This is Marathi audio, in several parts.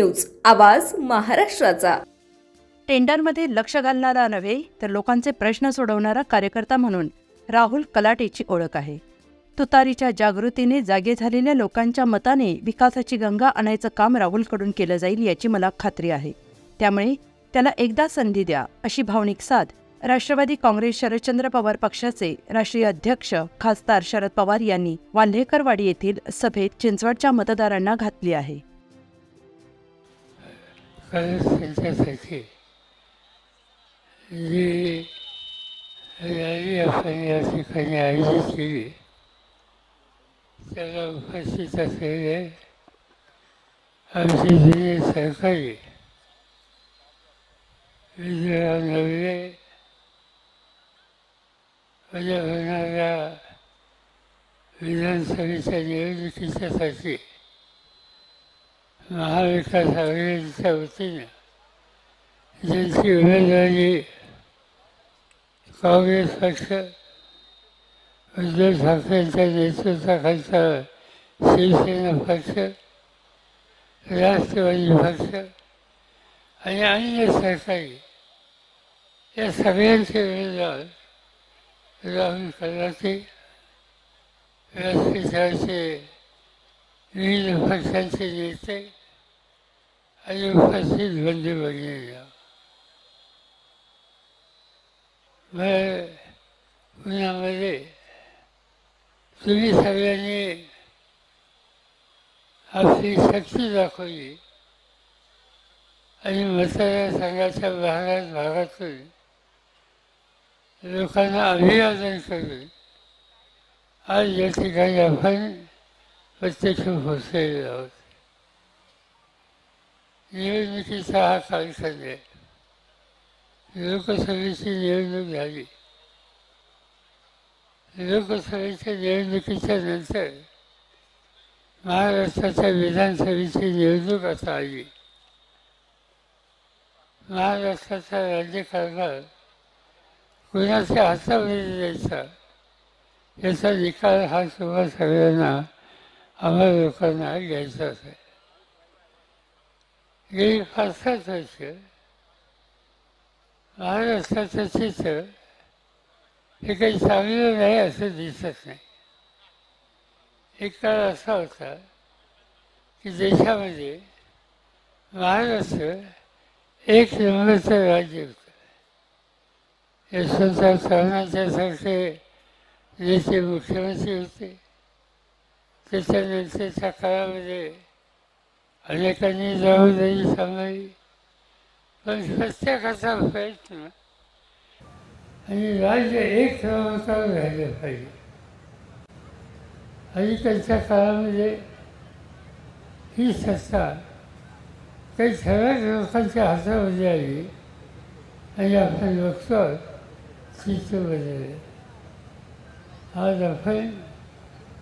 न्यूज आवाज महाराष्ट्राचा. टेंडरमध्ये लक्ष घालणारा नव्हे तर लोकांचे प्रश्न सोडवणारा कार्यकर्ता म्हणून राहुल कलाटेची ओळख आहे. तुतारीच्या जागृतीने जागे झालेल्या लोकांच्या मताने विकासाची गंगा आणायचं काम राहुलकडून केलं जाईल याची मला खात्री आहे. त्यामुळे त्याला एकदा संधी द्या अशी भावनिक साथ राष्ट्रवादी काँग्रेस शरदचंद्र पवार पक्षाचे राष्ट्रीय अध्यक्ष खासदार शरद पवार यांनी वाल्हेकरवाडी येथील सभेत चिंचवडच्या मतदारांना घातली आहे. खरंच त्यांच्यासाठी जी रॅली आपण या ठिकाणी आयोजित केली त्याला उपस्थित असलेले आमचे जुने सहकारी विजयराव नवले उद्या होणाऱ्या विधानसभेच्या निवडणुकीच्यासाठी महाविकास आघाडीच्या वतीने ज्यांची उमेदवारी काँग्रेस पक्ष उद्धव ठाकरेंच्या नेतृत्वाखालचा शिवसेना पक्ष राष्ट्रवादी पक्ष आणि अन्य सरकारी या सगळ्यांचे उमेदवार राहुल कलाटे व्यासपीठाचे विविध पक्षांचे नेते आणि उपस्थित बंधू भगिनींना मग पुण्यामध्ये तुम्ही सगळ्यांनी आपली शक्ती दाखवली आणि मतदारसंघाच्या भागात भागातून लोकांना अभिवादन करून. आज या ठिकाणी आपण प्रत्यक्ष पोचलेले आहोत. निवडणुकीचा हा कालखंड आहे लोकसभेची निवडणूक झाली. लोकसभेच्या निवडणुकीच्या नंतर महाराष्ट्राच्या विधानसभेची निवडणूक आता आली. महाराष्ट्राचा राज्यकारभार कुणाच्या हातामध्ये द्यायचा याचा निकाल हा सुद्धा सगळ्यांना आम्हाला लोकांना घ्यायचा असेल. गेली पाच सात वर्ष महाराष्ट्राचं चित्र हे काही चांगलं नाही असं दिसत नाही. एक काळ असा होता की देशामध्ये महाराष्ट्र एक नंबरचं राज्य होतं. यशवंतराव चव्हाणांच्यासारखे नेते मुख्यमंत्री होते. त्याच्यानंतरच्या काळामध्ये अनेकांनी जबाबदारी सांभाळली पण प्रत्येकाचा प्रयत्न आणि राज्य एक क्रमांकावर राहिलं पाहिजे. अलीकडच्या काळामध्ये ही सत्ता काही ठराविक लोकांच्या हातामध्ये आली आणि आपण बघतो चित्र बदलले आज आपण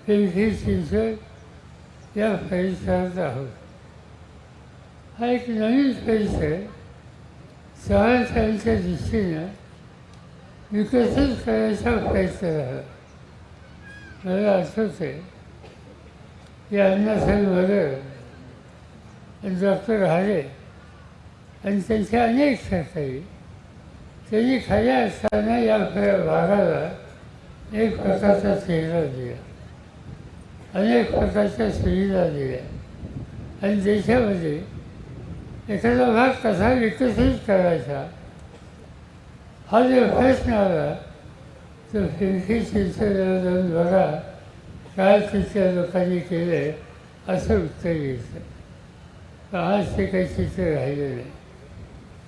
पिंपरी चिंचवड या परिसरात आहोत. हा एक नवीन परिसर चव्हाणसाहेबांच्या दृष्टीनं विकसित करायचा प्रयत्न झाला. मला आठवत आहे की अण्णासाहेब मदर डॉक्टर हारे आणि त्यांचे अनेक सहकारी त्यांनी खऱ्या असताना या भागाला एक प्रकारचा चेहरा दिला. अनेक प्रकारच्या सुविधा दिल्या. आणि देशामध्ये एखादा भाग कसा विकसित करायचा? हा जो प्रश्न आला तर पिंपरी जाऊन बघा काय चित्र लोकांनी केले असं उत्तर येतं आज ते काही चित्र राहिलं नाही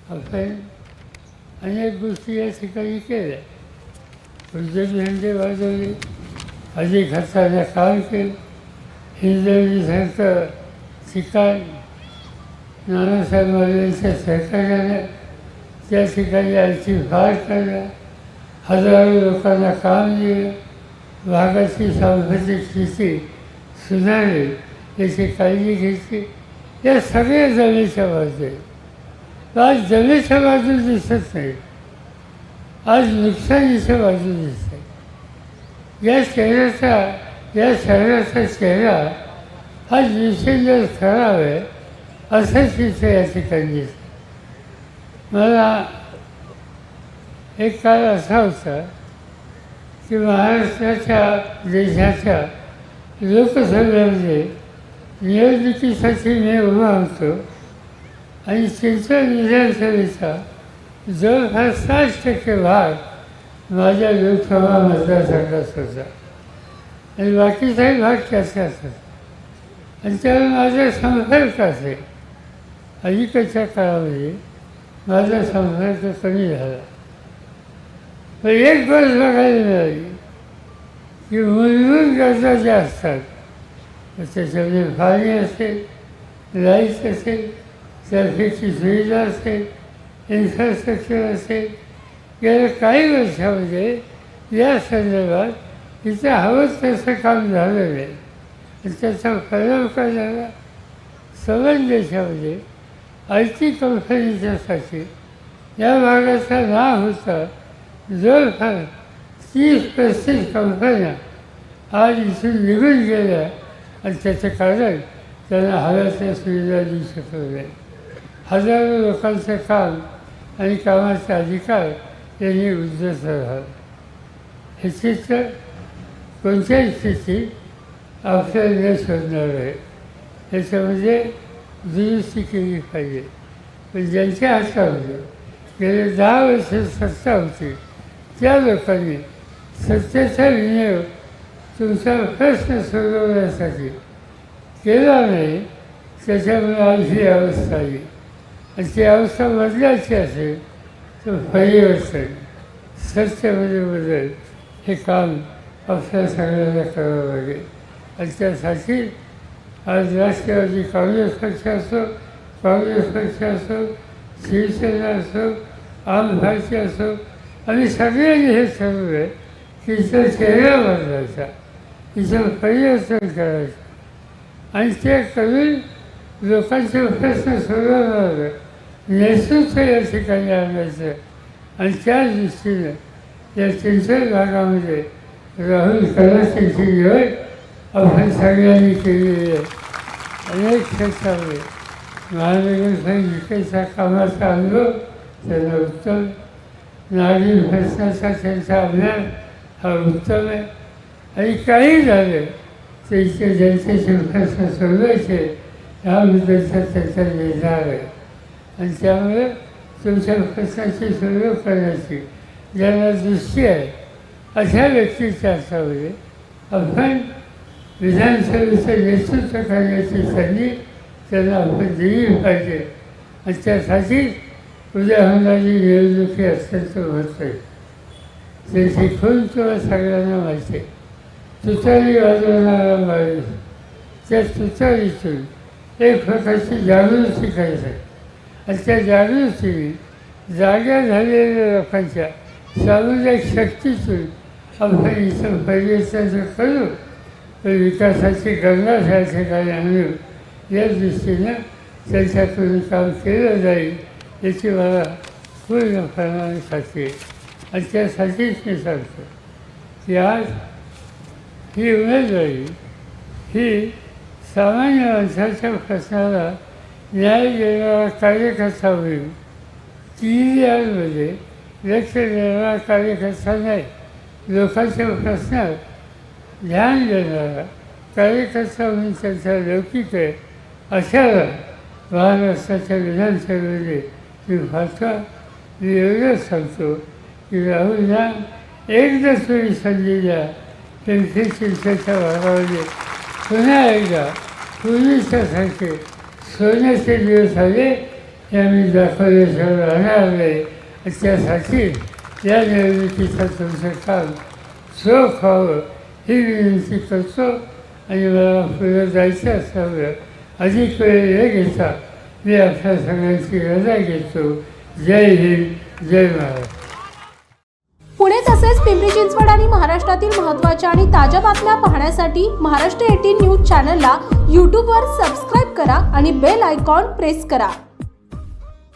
आपण अनेक गोष्टी या ठिकाणी केल्या. उद्योगधंदे वाजवले अधिक हाताने काम केलं. हिंदवीसारखं ठिकाण नानासाहेब महाराजांच्या सहकार्याने त्या ठिकाणी आणखी फार करणार हजारो लोकांना काम दिलं. भागाची सांस्कृतिक स्थिती सुधारली याची काळजी घेतली या सगळ्या जमेच्या बाजू आज जमेच्या बाजू दिसत नाही. आज नुकसानीच्या बाजू दिसत या चेहऱ्याचा या शहराचा चेहरा हा दिवसेंदिवस खराब आहे असं चित्र या ठिकाणी दिसतं मला एक काळ असा होता की महाराष्ट्राच्या देशाच्या लोकसभेमध्ये निवडणुकीसाठी मी उभा होतो आणि चिंतन विधानसभेचा जवळपास साठ टक्के भाग माझ्या लोकसभा मतदारसंघात होता आणि बाकीचाही भाग त्याचाच होता आणि त्यावेळी माझा संपर्क असेल अलीकडच्या काळामध्ये माझा संपर्क कमी झाला. पण एक गोष्ट बघायला मिळाली. की मूलभूत गरजा ज्या असतात त्याच्यामध्ये पाणी असेल लाइट असेल ट्रॅफिकची सुविधा असेल इन्फ्रास्ट्रक्चर असेल गेल्या काही वर्षामध्ये या संदर्भात इथं हवं तसं काम झालं नाही. त्याचा परिणाम काय झाला? सगळ्या देशामध्ये आय टी कंपनीच्यासाठी या भागाचा नाव होता. जवळपास तीस पस्तीस कंपन्या आज इथून निघून गेल्या आणि त्याचं कारण त्यांना हव्या त्या सुविधा देऊ शकलो. नाही हजारो लोकांचं काम आणि कामाचे अधिकार यांनी उद्ध्वस्त झालं. हे चित्र कोणत्याही स्थितीत आपल्याला शोधणार आहे. त्याच्यामध्ये म्हणजे दुरुस्ती केली पाहिजे. पण ज्यांच्या हातामध्ये गेले दहा वर्ष सत्ता होती त्या लोकांनी सत्तेचा विनियोग तुमचा प्रश्न सोडवण्यासाठी केला नाही त्याच्यामुळे आज ही अवस्था आली. आणि ती अवस्था बदलायची असेल तर परिवर्तन सत्तेमध्ये म्हणजे बदल. हे काम आपल्या सगळ्यांना करावं लागेल. आणि त्यासाठी आज राष्ट्रवादी काँग्रेस पक्ष असो काँग्रेस पक्ष असो शिवसेना असो आम भारती असो आणि सगळ्यांनी हे ठरवलं आहे की इथं चेहरा बदलायचा इथं परिवर्तन करायचं. आणि ते करून लोकांचे प्रश्न सोडवणार नेतृत्व या ठिकाणी आणायचं. आणि त्या दृष्टीनं या चिंचण भागामध्ये राहुल कलासांची होय आपण सगळ्यांनी केलेली आहे अनेक क्षेत्रामध्ये महानगरपालिकेच्या कामाचा अनुभव त्यांना उत्तम नागरी प्रश्नाचा त्यांचा अभ्यास हा उत्तम आहे. आणि काही झालं त्यांचे इथे जनतेचे प्रश्न सोडवायचे याबद्दलचा त्यांचा निर्धार आहे. आणि त्यामुळे तुमच्या प्रश्नाची सोडव करण्याची ज्यांना दृष्टी आहे अशा व्यक्तीच्या हातामध्ये आपण विधानसभेचं नेतृत्व करण्याची संधी त्यांना आपण दिली पाहिजे. आणि त्यासाठी उद्या निवडणुकी अत्यंत महत्त्वाची. ते शिकून तुला सगळ्यांना माहिती आहे. तुतारी वाजवणारा माणूस. त्या तुतारीतून एक प्रकारची जागृती करायचं आहे. आणि त्या जागृतीने जाग्या झालेल्या लोकांच्या सामुदायिक शक्तीतून आपण इथं परिवर्तन करू विकासाची गंगा या ठिकाणी आणू या दृष्टीनं त्यांच्याकडून काम केलं जाईल याची मला पूर्ण खात्री आणि त्यासाठीच मी सांगतो की आज ही उमेदवारी ही सामान्य माणसाच्या प्रश्नाला न्याय देणारा कार्यकर्ता होईल तीन यामध्ये लक्ष देणारा कार्यकर्ता नाही. लोकांच्या प्रश्नात ध्यान देणारा कार्यकर्ता म्हणून त्यांचा लौकिक आहे अशाला महाराष्ट्राच्या विधानसभेमध्ये मी पाहता मी एवढंच सांगतो की राहुलला एकदा तुम्ही संधी द्या. पिंपरी चिंचच्या भागामध्ये पुन्हा एकदा पूर्वीच्यासारखे सोन्याचे दिवस आले हे आम्ही दाखवल्याशिवाय राहणार नाही. त्यासाठी या निवडणुकीचं तुमचं काम चोख व्हावं. हे विनंती करतो आणि मला पुढे जायचं असल्यामुळं अधिक वेळ न घेता. मी आपल्या सगळ्यांची रजा घेतो. जय हिंद जय महाराष्ट्र पुणे तसेच पिंपरी चिंचवड आणि महाराष्ट्रातील महत्त्वाच्या आणि ताज्या बातम्या पाहण्यासाठी महाराष्ट्र एटीन न्यूज चॅनलला यूट्यूबवर सबस्क्राईब करा आणि बेल आयकॉन प्रेस करा.